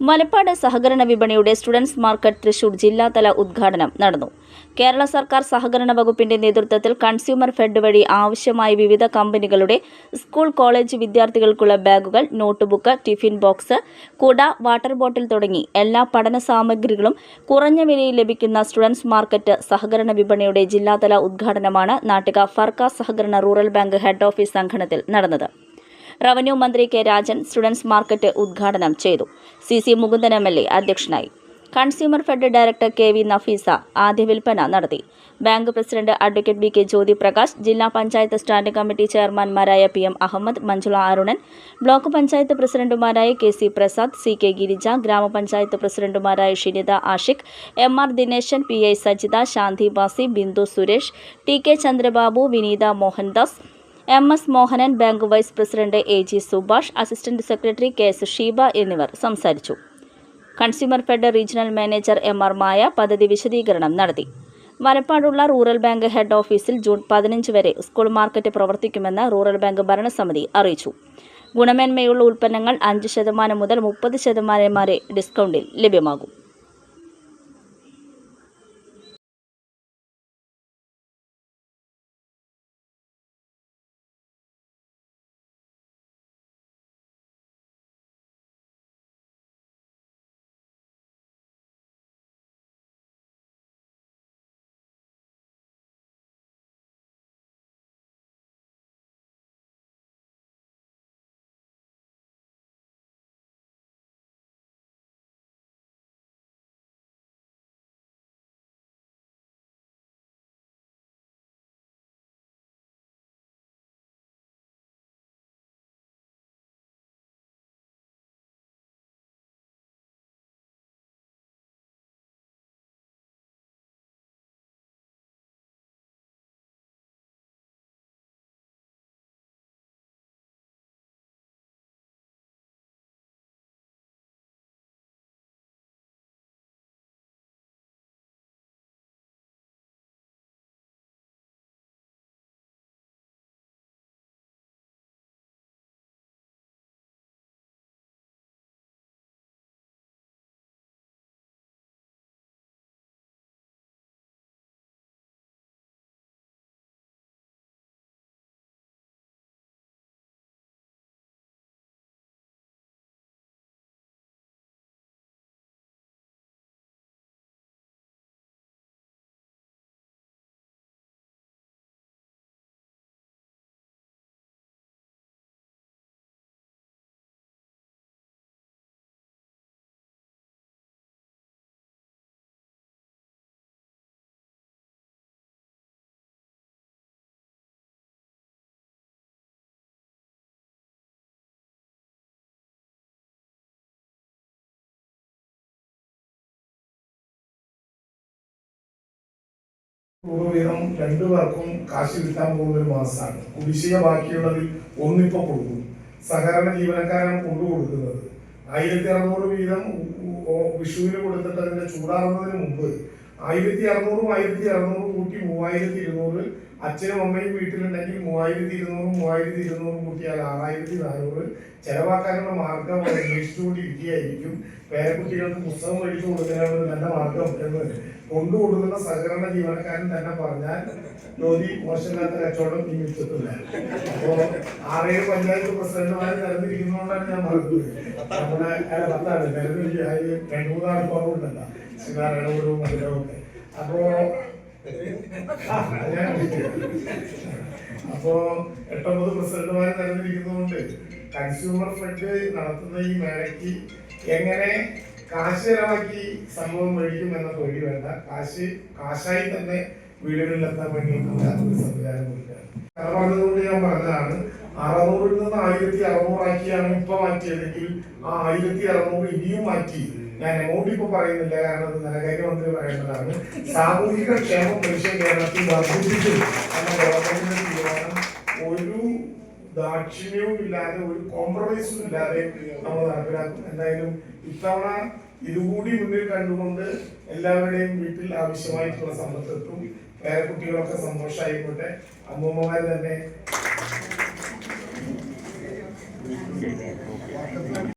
മലപ്പാട് സഹകരണ വിപണിയുടെ students market Thrissur ജില്ലാതല ഉദ്ഘാടനം നടന്നു. കേരള സർക്കാർ സഹകരണ വകുപ്പിന്റെ നേതൃത്വത്തിൽ കൺസ്യൂമർ ഫെഡ് വഴി ആവശ്യമായ വിവിധ കമ്പനികളുടെ സ്കൂൾ കോളേജ് വിദ്യാർത്ഥികൾക്കുള്ള ബാഗുകൾ നോട്ട്ബുക്ക് ടിഫിൻ ബോക്സ് കുട വാട്ടർ ബോട്ടിൽ തുടങ്ങി എല്ലാ പഠന സാമഗ്രികളും കുറഞ്ഞ വിലയിൽ ലഭിക്കുന്ന സ്റ്റുഡൻസ് മാർക്കറ്റ് സഹകരണ വിപണിയുടെ ജില്ലാതല ഉദ്ഘാടനമാണ് നാട്ടിക ഫർക്ക സഹകരണ റൂറൽ ബാങ്ക് ഹെഡ് ഓഫീസ് സംഘടനത്തിൽ നടന്നത്. റവന്യൂ മന്ത്രി കെ രാജൻ സ്റ്റുഡൻസ് മാർക്കറ്റ് ഉദ്ഘാടനം ചെയ്തു. C C Mukundan M L A അധ്യക്ഷനായി. Consumer fed director K V Nafeesa ആദ്യ വിൽപ്പന നടത്തി. Bank president advocate B K Jyothi Prakash ജില്ലാ panchayat standing committee ചെയർമാൻമാരായ P M Ahmed Manjula Arunan block panchayat പ്രസിഡന്റുമാരായ K C Prasad C K Girija ഗ്രാമപഞ്ചായത്ത് പ്രസിഡന്റുമാരായ Shinitha Ashiq M R Dineshan P I Sajitha Shanthi Basi Bindu Suresh T K Chandrababu Vineetha Mohandas M S Mohanan bank vice president A G Subhash assistant secretary K S Sheeba എന്നിവർ സംസാരിച്ചു. Consumer fed regional manager M R Maya പദ്ധതി വിശദീകരണം നടത്തി. വലപ്പാടുള്ള rural bank head ഓഫീസിൽ June പതിനഞ്ച് വരെ school market പ്രവർത്തിക്കുമെന്ന് റൂറൽ ബാങ്ക് ഭരണസമിതി അറിയിച്ചു. ഗുണമേന്മയുള്ള ഉൽപ്പന്നങ്ങൾ അഞ്ച് ശതമാനം മുതൽ മുപ്പത് ശതമാനം വരെ ഡിസ്കൗണ്ടിൽ ലഭ്യമാകും. വീതം രണ്ടു പേർക്കും കാശ് കിട്ടാൻ പോകുന്ന ഒരു മാസമാണ് കുടിശ്ശിക ബാക്കിയുള്ളതിൽ ഒന്നിപ്പോ കൊടുക്കും. സഹകരണ ജീവനക്കാരാണ് കൊണ്ടു കൊടുക്കുന്നത്. ആയിരത്തി അറുന്നൂറ് വീതം വിഷുവിന് കൊടുത്തിട്ട് അതിന്റെ ചൂടാറുന്നതിന് മുമ്പ് ആയിരത്തി അറുന്നൂറും ആയിരത്തി അറുന്നൂറും കൂട്ടി മൂവായിരത്തി ഇരുന്നൂറ് അച്ഛനും അമ്മയും വീട്ടിലുണ്ടെങ്കിൽ മൂവായിരത്തി ഇരുന്നൂറും മൂവായിരത്തി ഇരുന്നൂറും കൂട്ടിയാൽ ആറായിരത്തി നാനൂറ്. ചെലവാക്കാനുള്ള മാർഗം അന്വേഷിച്ചുകൊണ്ടിരിക്കുകയായിരിക്കും പേരക്കുട്ടികൾക്ക് പുസ്തകം മേടിച്ചു കൊടുക്കാനുള്ള നല്ല മാർഗം എന്ന് കൊണ്ടുകൊടുക്കുന്ന സഹകരണ ജീവനക്കാരൻ തന്നെ പറഞ്ഞാൽ ജ്യോതി മോശമില്ലാത്ത കച്ചവടം ഈ മിച്ചത്തില്ല. അപ്പോ ആറേഴ് പഞ്ചായത്ത് പ്രസിഡന്റുമാരെ തെരഞ്ഞെടുക്കുന്നതുകൊണ്ടാണ് ഞാൻ പറഞ്ഞത്. നമ്മുടെ പത്താണ് തെരഞ്ഞെടുപ്പ് രണ്ടു മൂന്നാൾ കുറവുണ്ടല്ലോ ശ്രീനാരായണപുരവും മധുരവും വിളിക്കാം. അപ്പോ എട്ടൊമ്പത് പ്രസിഡന്റുമാരെ തെരഞ്ഞെടുക്കുന്നതുകൊണ്ട് കൺസ്യൂമർ ഫ്രണ്ട് നടത്തുന്ന ഈ മേളയ്ക്ക് എങ്ങനെ കാശ് സംഭവം മേടിക്കും എന്ന തൊഴിൽ വേണ്ട. കാശ് കാശായി തന്നെ വീടുകളിലെത്താൻ വേണ്ടിയിട്ടുള്ള ഒരു സംവിധാനം കൊടുക്കുക പറഞ്ഞതുകൊണ്ട് ഞാൻ പറഞ്ഞതാണ്. അറുന്നൂറിൽ നിന്ന് ആയിരത്തി അറുന്നൂറാക്കിയാണ് ഇപ്പൊ മാറ്റിയതെങ്കിൽ ആ ആയിരത്തി അറുന്നൂറ് ഇനിയും മാറ്റി. ഞാൻ എമൗണ്ട് ഇപ്പൊ പറയുന്നില്ല കാരണം അത് ധനകാര്യമന്ത്രി പറയേണ്ടതാണ് സാമൂഹിക ക്ഷേമം മനുഷ്യ കേരളത്തിൽ വർദ്ധിപ്പിച്ചു എന്ന ഗവൺമെന്റിന്റെ തീരുമാനം ഒരു ദാക്ഷിണ്യവും ഇല്ലാതെ ഒരു കോംപ്രമൈസും ഇല്ലാതെ നമ്മൾ നടപ്പിലാക്കും. എന്തായാലും ഇത്തവണ ഇതുകൂടി മുന്നിൽ കണ്ടുകൊണ്ട് എല്ലാവരുടെയും വീട്ടിൽ ആവശ്യമായിട്ടുള്ള സമ്പത്തെത്തും. പേരക്കുട്ടികളൊക്കെ സന്തോഷമായിക്കോട്ടെ അമ്മൂമ്മമാർ തന്നെ.